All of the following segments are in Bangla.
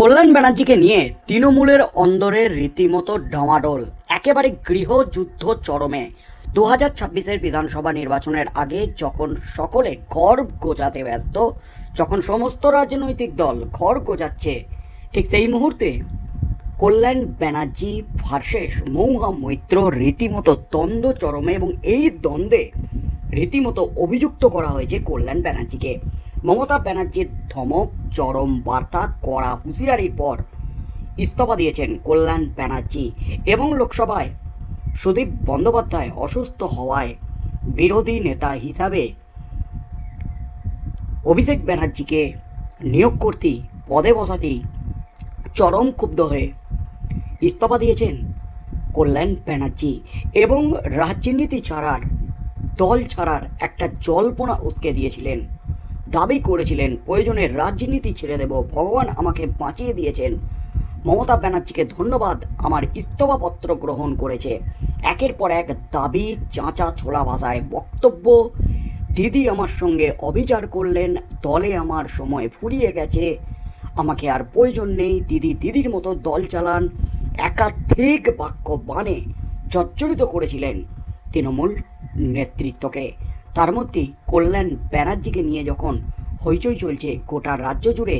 কল্যাণ ব্যানার্জিকে নিয়ে তৃণমূলের অন্দরের রীতিমতো ডামাডোল একেবারে গৃহযুদ্ধ চরমে। দু হাজার ছাব্বিশের বিধানসভা নির্বাচনের আগে যখন সকলে ঘর গোজাতে ব্যস্ত, যখন সমস্ত রাজনৈতিক দল ঘর গোজাচ্ছে ঠিক সেই মুহূর্তে কল্যাণ ব্যানার্জি ভার্সেস মৌহা মৈত্র রীতিমতো দ্বন্দ্ব চরমে এবং এই দ্বন্দ্বে রীতিমতো অভিযুক্ত করা হয়েছে কল্যাণ ব্যানার্জিকে। মমতা ব্যানার্জির ধমক, চরম বার্তা করা হুঁশিয়ারির পর ইস্তফা দিয়েছেন কল্যাণ ব্যানার্জি এবং লোকসভায়। সুদীপ বন্দ্যোপাধ্যায় অসুস্থ হওয়ায় বিরোধী নেতা হিসাবে অভিষেক ব্যানার্জিকে নিয়োগ করতেই পদে বসাতেই চরম ক্ষুব্ধ হয়ে ইস্তফা দিয়েছেন কল্যাণ ব্যানার্জি এবং রাজনীতি ছাড়ার, দল ছাড়ার একটা জল্পনা উসকে দিয়েছিলেন দাবি করেছিলেন, প্রয়োজনে রাজনীতি ছেড়ে দেব, ভগবান আমাকে বাঁচিয়ে দিয়েছেন। মমতা ব্যানার্জিকে ধন্যবাদ, আমার ইস্তফাপত্র গ্রহণ করেছে। একের পর এক দাবি চাঁচা ছোলা ভাষায় বক্তব্য। দিদি আমার সঙ্গে অবিচার করলেন, দলে আমার সময় ফুরিয়ে গেছে। আমাকে আর প্রয়োজন নেই, দিদি দিদির মতো দল চালান, একাধিক বাক্য বানে জর্জরিত করেছিলেন তৃণমূল নেতৃত্বকে। তার মধ্যে কল্যাণ ব্যানার্জিকে নিয়ে যখন হইচই চলছে গোটা রাজ্য জুড়ে,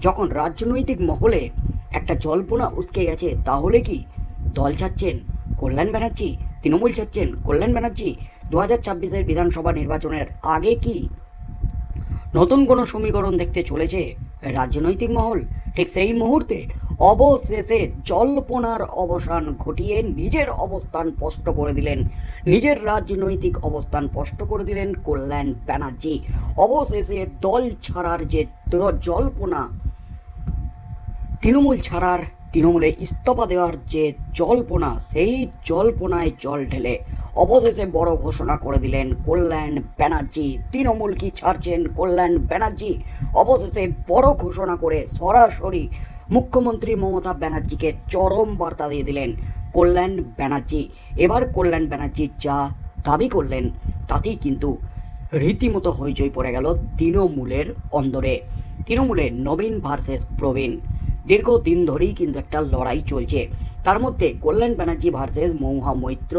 যখন রাজনৈতিক মহলে একটা জল্পনা উসকে গেছে, তাহলে কি দল ছাড়ছেন কল্যাণ ব্যানার্জি, তৃণমূল ছাড়ছেন কল্যাণ ব্যানার্জি? দু হাজার ছাব্বিশের বিধানসভা নির্বাচনের আগে কি নতুন কোনো সমীকরণ দেখতে চলেছে? রাজনৈতিক মহল ঠিক সেই মুহূর্তে অবশেষে জল্পনার অবসান ঘটিয়ে নিজের অবস্থান স্পষ্ট করে দিলেন। নিজের রাজনৈতিক অবস্থান স্পষ্ট করে দিলেন কল্যাণ ব্যানার্জি। অবশেষে দল ছাড়ার যে জল্পনা, তৃণমূল ছাড়ার তৃণমূলে ইস্তফা দেওয়ার যে জল্পনা, সেই জল্পনায় জল ঢেলে অবশেষে বড় ঘোষণা করে দিলেন কল্যাণ ব্যানার্জি। তৃণমূল কি ছাড়ছেন কল্যাণ ব্যানার্জি? অবশেষে বড় ঘোষণা করে সরাসরি মুখ্যমন্ত্রী মমতা ব্যানার্জিকে চরম বার্তা দিয়ে দিলেন কল্যাণ ব্যানার্জি। এবার কল্যাণ ব্যানার্জি যা দাবি করলেন, তাতেই কিন্তু রীতিমতো হইচই পড়ে গেল তৃণমূলের অন্দরে। তৃণমূলের নবীন ভার্সেস প্রবীণ। দীর্ঘদিন ধরেই কিন্তু একটা লড়াই চলছে। তার মধ্যে কল্যাণ ব্যানার্জি ভার্সেস মৌহা মৈত্র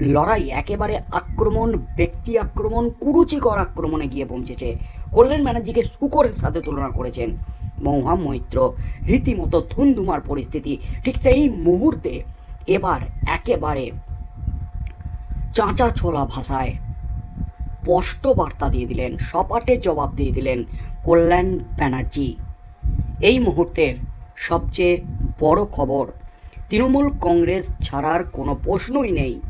লড়াই একেবারে আক্রমণ, ব্যক্তি আক্রমণ, কুরুচিকর আক্রমণে গিয়ে পৌঁছেছে। কল্যাণ ব্যানার্জিকে শুকরের সাথে তুলনা করেছেন মৌহা মৈত্র। রীতিমতো ধুমধুমার পরিস্থিতি, ঠিক সেই মুহূর্তে এবার একেবারে চাঁচা ছোলা ভাষায় স্পষ্ট বার্তা দিয়ে দিলেন, সপাটে জবাব দিয়ে দিলেন কল্যাণ ব্যানার্জি। এই মুহূর্তের সবচেয়ে বড় খবর, তৃণমূল কংগ্রেস ছাড়ার কোনো প্রশ্নই নেই।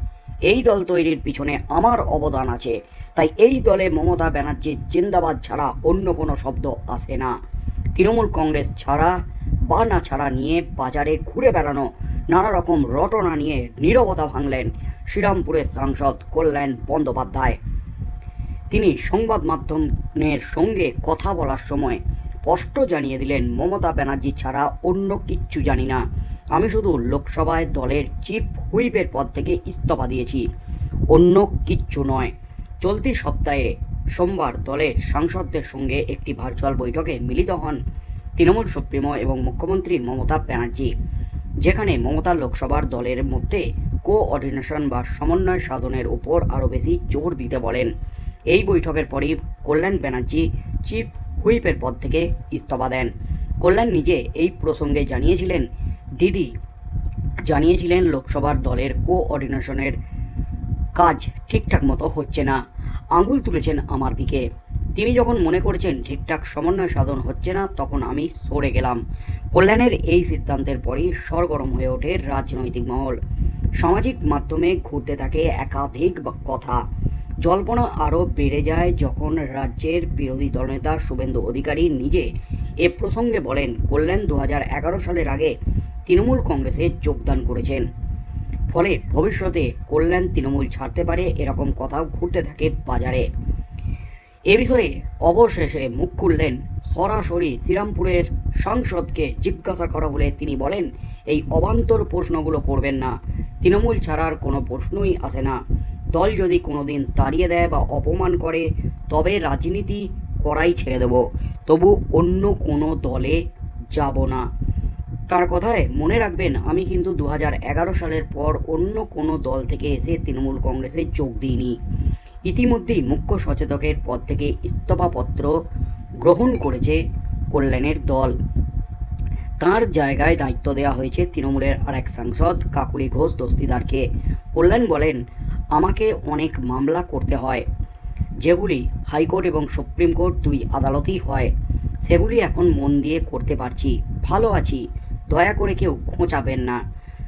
এই দল তৈরির পিছনে আমার অবদান আছে। তাই এই দলে মমতা ব্যানার্জির জিন্দাবাদ ছাড়া অন্য কোনো শব্দ আসে না। তৃণমূল কংগ্রেস ছাড়া বা না ছাড়া নিয়ে বাজারে ঘুরে বেড়ানো, নানা রকম রটনা নিয়ে নীরবতা ভাঙলেন শ্রীরামপুরের সাংসদ কল্যাণ বন্দ্যোপাধ্যায়। তিনি সংবাদ মাধ্যমের সঙ্গে কথা বলার সময় স্পষ্ট জানিয়ে দিলেন, মমতা ব্যানার্জি ছাড়া অন্য কিচ্ছু জানি না। আমি শুধু লোকসভায় দলের চিফ হুইপের পদ থেকে ইস্তফা দিয়েছি। অন্য কিচ্ছু নয়। চলতি সপ্তাহে সোমবার দলের সাংসদদের সঙ্গে একটি ভার্চুয়াল বৈঠকে মিলিত হন তৃণমূল সুপ্রিমো এবং মুখ্যমন্ত্রী মমতা ব্যানার্জি। যেখানে মমতা লোকসভার দলের মধ্যে কোঅর্ডিনেশন বা সমন্বয় সাধনের উপর আরও বেশি জোর দিতে বলেন। এই বৈঠকের পরই কল্যাণ ব্যানার্জি, চিফ হুইপের পদ থেকে ইস্তফা দেন। কল্যাণ নিজে এই প্রসঙ্গে জানিয়েছিলেন, দিদি জানিয়েছিলেন লোকসভার দলের কোঅর্ডিনেশনের কাজ ঠিকঠাক মতো হচ্ছে না। আঙুল তুলেছেন আমার দিকে। তিনি যখন মনে করেছেন ঠিকঠাক সমন্বয় সাধন হচ্ছে না, তখন আমি সরে গেলাম। কল্যাণের এই সিদ্ধান্তের পরই সরগরম হয়ে ওঠে রাজনৈতিক মহল। সামাজিক মাধ্যমে ঘুরতে থাকে একাধিক কথা। জল্পনা আরও বেড়ে যায় যখন রাজ্যের বিরোধী দলনেতা শুভেন্দু অধিকারী নিজে এ প্রসঙ্গে বলেন, কল্যাণ দু হাজার এগারো সালের আগে তৃণমূল কংগ্রেসে যোগদান করেছেন। ফলে ভবিষ্যতে কল্যাণ তৃণমূল ছাড়তে পারে এরকম কথাও ঘুরতে থাকে বাজারে। এ বিষয়ে অবশেষে মুখ খুললেন সরাসরি শ্রীরামপুরের সাংসদকে জিজ্ঞাসা করা হলে তিনি বলেন, এই অবান্তর প্রশ্নগুলো করবেন না। তৃণমূল ছাড়ার কোনো প্রশ্নই আসে না। দল যদি কোনো দিন তাড়িয়ে দেয় বা অপমান করে, তবে রাজনীতি করাই ছেড়ে দেব। তবু অন্য কোনো দলে যাব না। তার কথায় মনে রাখবেন, আমি কিন্তু দু সালের পর অন্য কোনো দল থেকে এসে তৃণমূল কংগ্রেসে যোগ দিইনি। ইতিমধ্যেই মুখ্য সচেতকের পদ থেকে ইস্তফাপত্র গ্রহণ করেছে কল্যাণের দল। তার জায়গায় দায়িত্ব দেওয়া হয়েছে তৃণমূলের আরেক সাংসদ, কাকুলি ঘোষ দস্তিদারকে। কল্যাণ বলেন আমাকে অনেক মামলা করতে হয়। যেগুলি হাইকোর্ট এবং সুপ্রিম কোর্ট দুই আদালতেই হয়। সেগুলি এখন মন দিয়ে করতে পারছি। ভালো আছি। দয়া করে কেউ খোঁচাবেন না।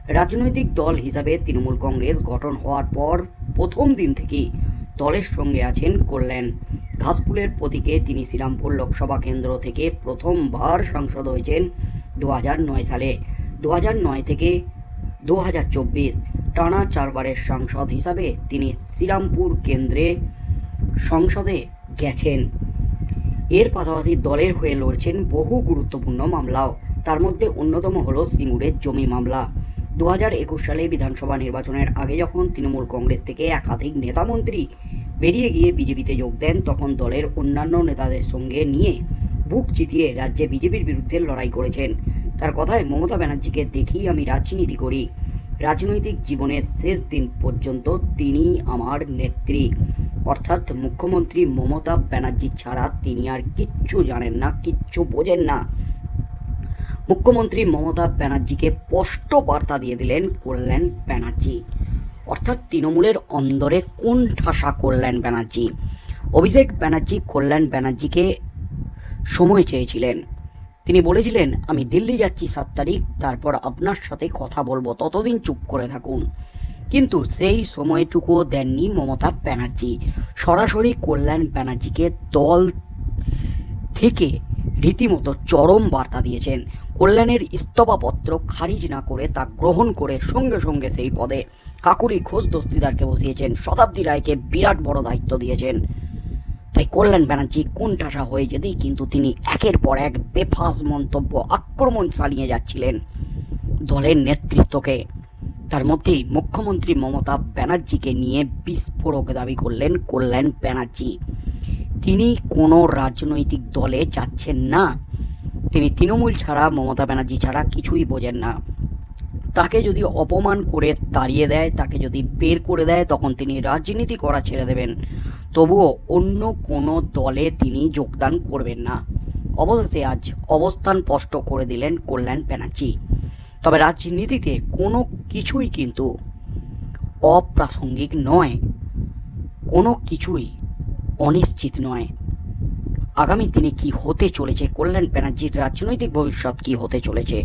রাজনৈতিক দল হিসাবে তৃণমূল কংগ্রেস গঠন হওয়ার পর প্রথম দিন থেকেই দলের সঙ্গে আছেন করলেন ঘাসফুলের প্রতীকে তিনি শ্রীরামপুর লোকসভা কেন্দ্র থেকে প্রথমবার সাংসদ হয়েছেন দু সালে। দু থেকে দু হাজার চব্বিশ। টানা চারবারের সাংসদ হিসাবে তিনি শ্রীরামপুর কেন্দ্রে সংসদে গেছেন। এর পাশাপাশি দলের হয়ে লড়ছেন বহু গুরুত্বপূর্ণ মামলাও। তার মধ্যে অন্যতম হল সিঙ্গুরের জমি মামলা। দু হাজার একুশ সালে বিধানসভা নির্বাচনের আগে যখন তৃণমূল কংগ্রেস থেকে একাধিক নেতামন্ত্রী বেরিয়ে গিয়ে বিজেপিতে যোগ দেন, তখন দলের অন্যান্য নেতাদের সঙ্গে নিয়ে বুক চিতিয়ে রাজ্যে বিজেপির বিরুদ্ধে লড়াই করেছেন। তার কথায় মমতা ব্যানার্জিকে দেখেই আমি রাজনীতি করি। রাজনৈতিক জীবনের শেষ দিন পর্যন্ত তিনি আমার নেত্রী। অর্থাৎ মুখ্যমন্ত্রী মমতা ব্যানার্জি ছাড়া তিনি আর কিচ্ছু জানেন না, কিচ্ছু বোঝেন না। মুখ্যমন্ত্রী মমতা ব্যানার্জিকে স্পষ্ট বার্তা দিয়ে দিলেন কল্যাণ ব্যানার্জি। অর্থাৎ তৃণমূলের অন্দরে কোন ঠাসা কল্যাণ ব্যানার্জি? অভিষেক ব্যানার্জি কল্যাণ ব্যানার্জিকে সময় চেয়েছিলেন। তিনি বলেছিলেন, আমি দিল্লি যাচ্ছি সাত তারিখ, তারপর আপনার সাথে কথা বলব, ততদিন চুপ করে থাকুন। কিন্তু সেই সময়টুকুও দেননি মমতা ব্যানার্জি। সরাসরি কল্যাণ ব্যানার্জিকে দল থেকে রীতিমতো চরম বার্তা দিয়েছেন। কল্যাণের ইস্তফাপত্র খারিজ না করে তা গ্রহণ করে সঙ্গে সঙ্গে সেই পদে কাকুরি ঘোষ দস্তিদারকে বসিয়েছেন। শতাব্দী রায়কে বিরাট বড় দায়িত্ব দিয়েছেন। তাই কল্যাণ ব্যানার্জি কোনটাসা হয়ে যেতেই কিন্তু তিনি একের পর এক বেফাস মন্তব্য আক্রমণ চালিয়ে যাচ্ছিলেন দলের নেতৃত্বকে। তার মধ্যেই মুখ্যমন্ত্রী মমতা ব্যানার্জিকে নিয়ে বিস্ফোরক দাবি করলেন কল্যাণ ব্যানার্জি। তিনি কোনো রাজনৈতিক দলে যাচ্ছেন না। তিনি তৃণমূল ছাড়া, মমতা ব্যানার্জি ছাড়া কিছুই বোঝেন না। তাকে যদি অপমান করে তাড়িয়ে দেয়, তাকে যদি বের করে দেয়, তখন তিনি রাজনীতি করা ছেড়ে দেবেন। তবুও অন্য কোনো দলে তিনি যোগদান করবেন না। অবশেষে আজ অবস্থান স্পষ্ট করে দিলেন কল্যাণ ব্যানার্জি। তবে রাজনীতিতে কোনো কিছুই কিন্তু অপ্রাসঙ্গিক নয়। কোনো কিছুই অনিশ্চিত নয়। আগামী দিনে কি হতে চলেছে কল্যাণ ব্যানার্জির রাজনৈতিক ভবিষ্যৎ কি হতে চলেছে?